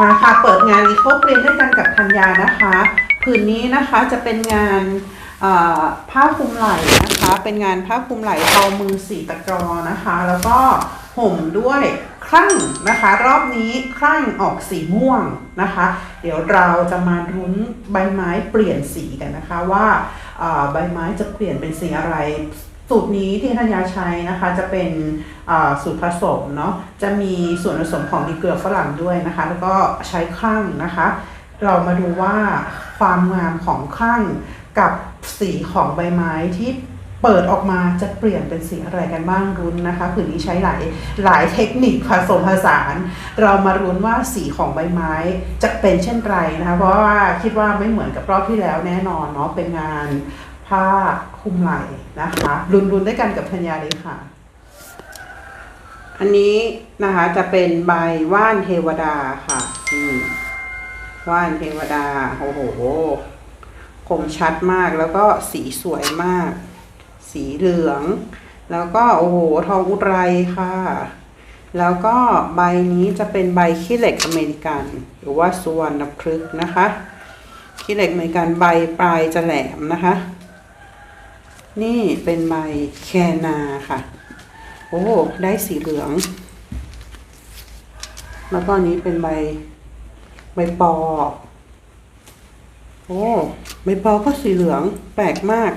มาค่ะเปิดงานอีโคเปรียนด้วยกันกับธัญญานะคะผืนนี้นะคะจะเป็นงานผ้าคลุมไหล่นะคะ เป็นงานผ้าคลุมไหล่ทอมือสีตะกรอนะคะ แล้วก็ห่มด้วยครั่งนะคะ รอบนี้ครั่งออกสีม่วงนะคะ เดี๋ยวเราจะมารุ้นใบไม้เปลี่ยนสีกันนะคะว่าใบไม้จะเปลี่ยนเป็นสีอะไร สูตรนี้ที่ธัญญาใช้นะคะจะเป็นสูตรผสมเนาะจะมีส่วนผสมของดีเกลือฝรั่งด้วยนะคะ แล้วก็ใช้ครั่งนะคะ เรามาดูว่าความงามของครั่งกับสีของใบไม้ที่เปิดออกมาจะเปลี่ยนเป็นสีอะไรกันบ้างรุ้นนะคะผืนนี้ใช้หลายหลายเทคนิคผสมผสาน เรามารุ้นว่าสีของใบไม้จะเป็นเช่นไรนะคะ เพราะว่าคิดว่าไม่เหมือนกับรอบที่แล้วแน่นอนเนาะเป็นงาน ผ้าคลุมไหล่นะคะรุนรุนด้วยกันกับธัญญาเลยค่ะ อันนี้นะคะจะเป็นใบว่านเทวดาค่ะนี่ว่านเทวดาโอ้โหคมชัดมากแล้วก็สีสวยมาก สีเหลือง แล้วก็โอ้โหทองอุไรค่ะ แล้วก็ใบนี้จะเป็นใบขี้เหล็กอเมริกัน หรือว่าสุวรรณพฤกษ์นะคะขี้เหล็กอเมริกันใบปลายจะแหลมนะคะ นี่เป็นใบแคนาค่ะ โอ้ ได้สีเหลือง แล้วก็นนี้เป็นใบ ใบปอ โอ้ ใบปอก็สีเหลืองแปลกมาก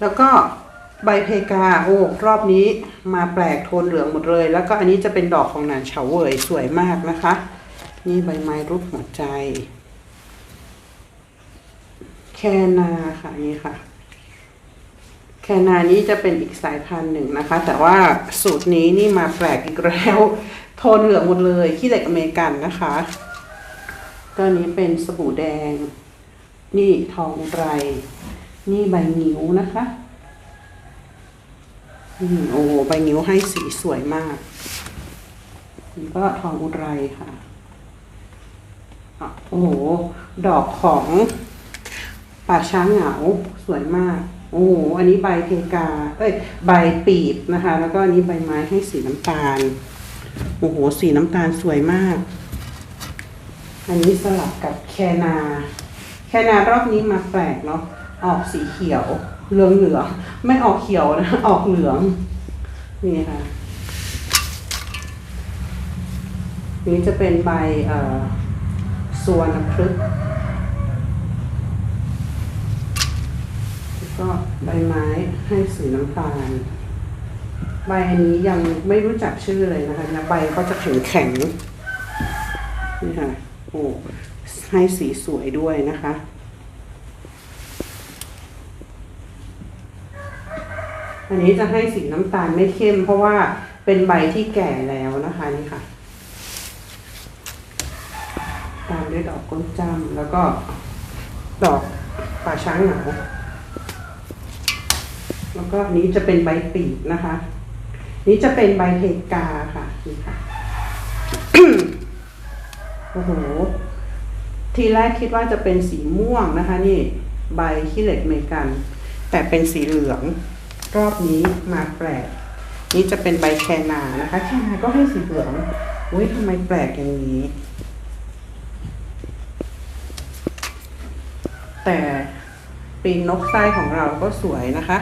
แล้วก็ใบเพกา โอ้ รอบนี้มาแปลกโทนเหลืองหมดเลย แล้วก็อันนี้จะเป็นดอกของหนานเฉาเวยสวยมากนะคะ นี่ใบไม้รูปหัวใจ แคนาค่ะนี่ค่ะ แคนานี้จะเป็นอีกสายพันธุ์หนึ่งนะคะ แต่ว่าสูตรนี้นี่มาแปลกอีกแล้วโทนเหลืองหมดเลยขี้เหล็กอเมริกันนะคะก็อันนี้เป็นสบู่แดง นี่ทองไร นี่ใบนิ้วนะคะอืมโอ้ใบนิ้วให้สีสวยมากนี่ก็ทองอุไรค่ะอะโอ้โห ดอกของป่าช้างเหงาสวยมาก โอ้โหอันนี้ใบเพกา เอ้ย ใบปีบนะคะ แล้วก็อันนี้ใบไม้ให้สีน้ำตาล โอ้โห สีน้ำตาลสวยมาก อันนี้สลับกับแคนา แคนารอบนี้มาแปลกเนาะ ออกสีเขียว เหลืองเหลืองไม่ออกเขียวนะ ออกเหลือง นี่ค่ะ นี่จะเป็นใบเอ่อสวนพฤกษ์แล้ว ก็ใบไม้ให้สีน้ำตาล ใบอันนี้ยังไม่รู้จักชื่อเลยนะคะนะใบเขาจะแข็งแข็งนี่ค่ะโอ้ให้สีสวยด้วยนะคะ อันนี้จะให้สีน้ำตาลไม่เข้ม เพราะว่าเป็นใบที่แก่แล้วนะคะนี่ค่ะ ตามด้วยดอกก้นจำแล้วก็ดอกป่าช้างเหงา แล้วก็นี้จะเป็นใบปีกนะคะ นี่จะเป็นใบเพกาค่ะนี่ค่ะโอ้โห ทีแรกคิดว่าจะเป็นสีม่วงนะคะ นี่ใบขี้เหล็กเมกัน แต่เป็นสีเหลือง รอบนี้มาแปลก นี่จะเป็นใบแคนานะคะ แคนาก็ให้สีเหลืองอุ้ยทำไมแปลกอย่างนี้ แต่ปีนนกไส้ของเราก็สวยนะคะ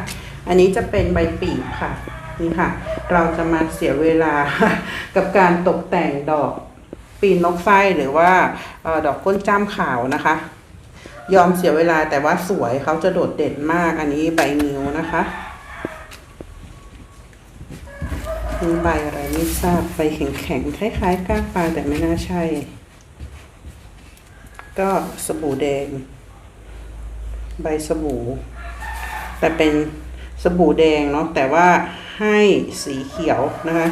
อันนี้จะเป็นใบปีกค่ะ นี่ค่ะ เราจะมาเสียเวลากับการตกแต่งดอกปีนนกไส้หรือว่าออดอกก้นจ้ำขาวนะคะ ยอมเสียเวลาแต่ว่าสวยเขาจะโดดเด่นมากอันนี้ใบนิ้วนะคะนี่ใบอะไรไม่ทราบใบแข็งๆคล้ายๆก้างปลาแต่ไม่น่าใช่ ก็สบู่แดง ใบสบู่แต่เป็น สบู่แดงเนาะแต่ว่าให้สีเขียวนะคะ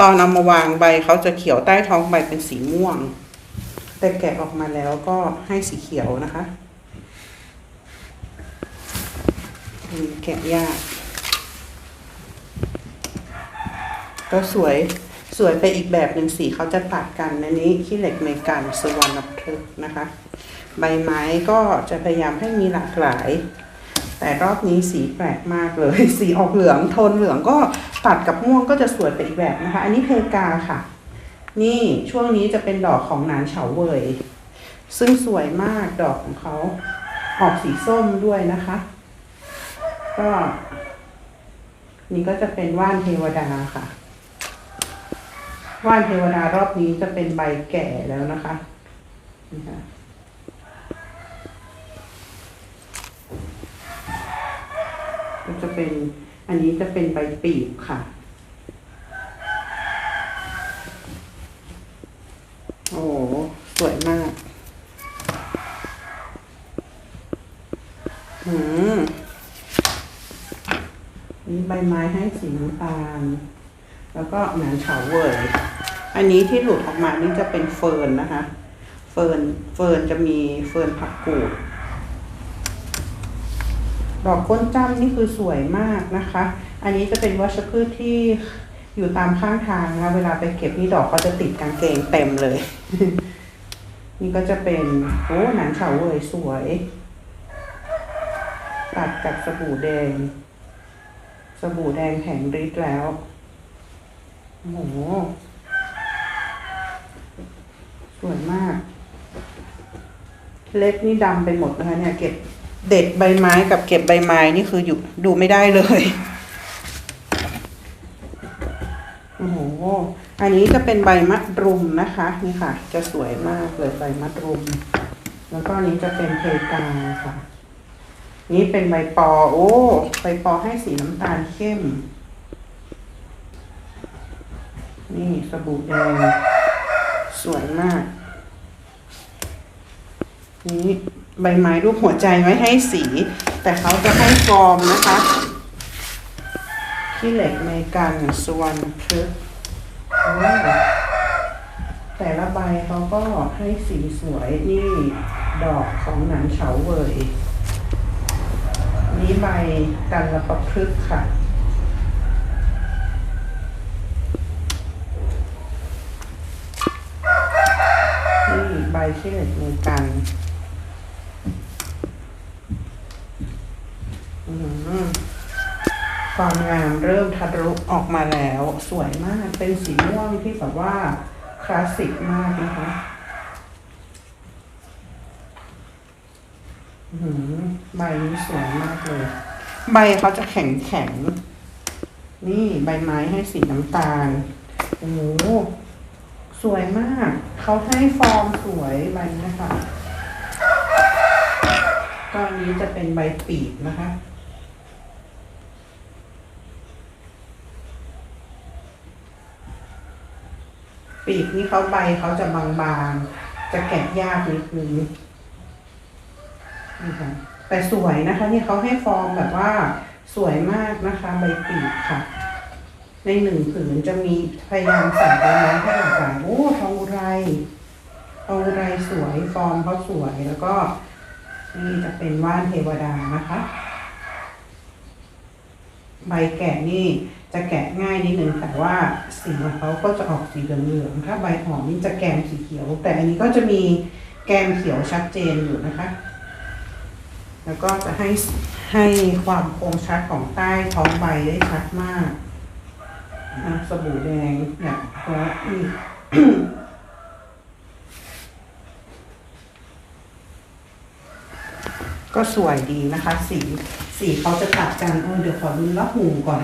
ตอนเอามาวางใบเขาจะเขียวใต้ท้องใบเป็นสีม่วง แต่แกะออกมาแล้วก็ให้สีเขียวนะคะแกะยากก็สวยสวยไปอีกแบบหนึ่งสีเขาจะตัดกันอันนี้ขี้เหล็กเมกันสวรรณพฤกษ์นะคะ ใบไม้ก็จะพยายามให้มีหลากหลาย แต่รอบนี้สีแปลกมากเลย สีออกเหลืองโทนเหลืองก็ตัดกับม่วงก็จะสวยไปอีกแบบนะคะ อันนี้เพกาค่ะ นี่ช่วงนี้จะเป็นดอกของหนานเฉาเวย ซึ่งสวยมากดอกของเขาออกสีส้มด้วยนะคะ ก็นี่ก็จะเป็นว่านเทวดาค่ะ ว่านเทวดารอบนี้จะเป็นใบแก่แล้วนะคะนี่ค่ะ ก็จะเป็นอันนี้จะเป็นใบปีบค่ะ โอ้สวยมากอืมนี่ใบไม้ให้สีน้ำตาล แล้วก็หนานเฉาเวย อันนี้ที่หลุดออกมานี่จะเป็นเฟิร์นนะคะ เฟิร์น เฟิร์นจะมีเฟิร์นผักกูด ดอกก้นจ้ำนี่คือสวยมากนะคะ อันนี้จะเป็นวัชพืชที่อยู่ตามข้างทางนะเวลาไปเก็บนี่ดอกก็จะติดกางเกงเต็มเลย นี่ก็จะเป็นโอ้หนังเฉาเวยสวย ตัดกับสบู่แดง สบู่แดงแข็งฤทธิ์แล้วโอ้โหสวยมาก เล็บนี่ดำไปหมดนะคะเนี่ยเก็บ เด็ดใบไม้กับเก็บใบไม้นี่คืออยู่ดูไม่ได้เลยโอ้โหอันนี้จะเป็นใบมะรุมนะคะนี่ค่ะ จะสวยมากเลยใบมะรุม แล้วก็อันนี้จะเป็นเพกาค่ะ นี่เป็นใบปอ โอ้ใบปอให้สีน้ำตาลเข้ม นี่สบู่แดงสวยมาก นี่ ใบไม้รูปหัวใจไว้ให้สี แต่เขาจะให้ฟอร์มนะคะขี้เหล็กในการสวรรณพฤกษ์โอ้แต่ละใบเขาก็ให้สีสวยนี่ดอกของหนังเฉาเวยนี่ใบกันละประพฤกค่ะนี่ใบขี้เหล็กในกันม ความงามเริ่มทะลุออกมาแล้ว สวยมากเป็นสีม่วงที่แบบว่าคลาสสิกมากนะคะอืมใบนี้สวยมากเลย ใบเขาจะแข็งแข็งๆนี่ใบไม้ให้สีน้ำตาล โอ้โหสวยมาก เขาให้ฟอร์มสวยใบนะคะก็อันนี้จะเป็นใบปีกนะคะ ปีกนี่เขาใบเขาจะบางๆ จะแกะยากนิดนึงนี่ค่ะแต่สวยนะคะนี่เขาให้ฟอร์มแบบว่าสวยมากนะคะ ใบปีกค่ะ ในหนึ่งผืนจะมีพยายามใส่ใบไม้ให้หลากหลายโอ้ทองอุไรทองอุไรสวยฟอร์มเขาสวยแล้วก็นี่จะเป็นว่านเทวดานะคะ ใบแกะนี่ จะแกะง่ายนิดนึงแต่ว่าสีของเขาก็จะออกสีเหลืองๆถ้าใบหอมนี่จะแกมสีเขียว แต่อันนี้ก็จะมีแกมเขียวชัดเจนอยู่นะคะ แล้วก็จะให้ให้ความคงชัดของใต้ท้องใบได้ชัดมากนะสบู่แดงเนี่ยก็ ก็สวยดีนะคะ สีสีเขาจะตัดกันเออเดี๋ยวขอดูละหูก่อน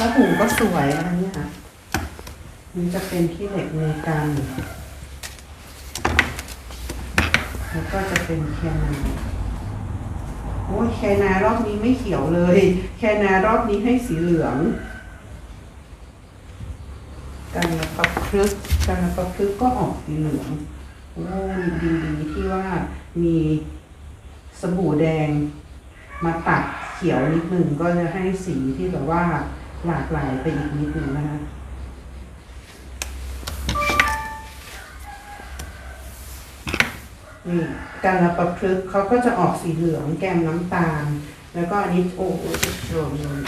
ละหูก็สวยอันนี้ค่ะนี่จะเป็นที่เหล็กเมกันแล้วก็จะเป็นแคนาโอ้ยแคนารอบนี้ไม่เขียวเลย แคนารอบนี้ให้สีเหลืองกันละประพฤกกันละประพฤกก็ออกสีเหลืองโอ้ดีดีที่ว่ามี สบู่แดง มาตัดเขียวนิดหนึ่งก็จะให้สีที่แบบว่าหลากหลายไปอีกนิดหนึ่งนะคะนี่การละประพฤกเขาก็จะออกสีเหลืองแกมน้ำตาล แล้วก็อันนี้โอ้โหโรยโรย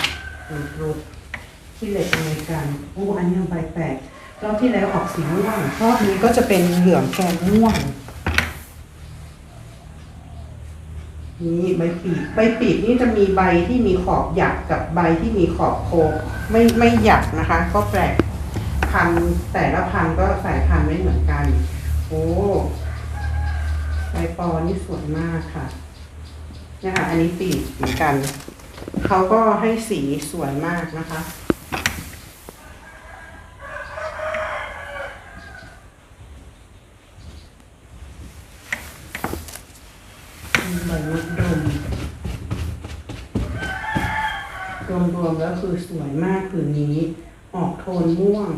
โรยโรยที่เหล็กอเมริกันโอ้อันนี้ใบแปลกรอบที่แล้วออกสีม่วงรอบนี้ก็จะเป็นเหลืองแกมม่วง นี่ใบปีกใบปีกนี่จะมีใบที่มีขอบหยักกับใบที่มีขอบโค้งไม่ไม่หยักนะคะ ก็แปลกพันแต่ละพันก็สายพันธุ์ไม่เหมือนกัน โอ้ใบปอนี่สวยมากค่ะนี่ค่ะอันนี้ปีกเหมือนกัน เขาก็ให้สีสวยมากนะคะ ใบมะดมรวมๆแล้ว คือสวยมากผืนนี้ ออกโทนม่วง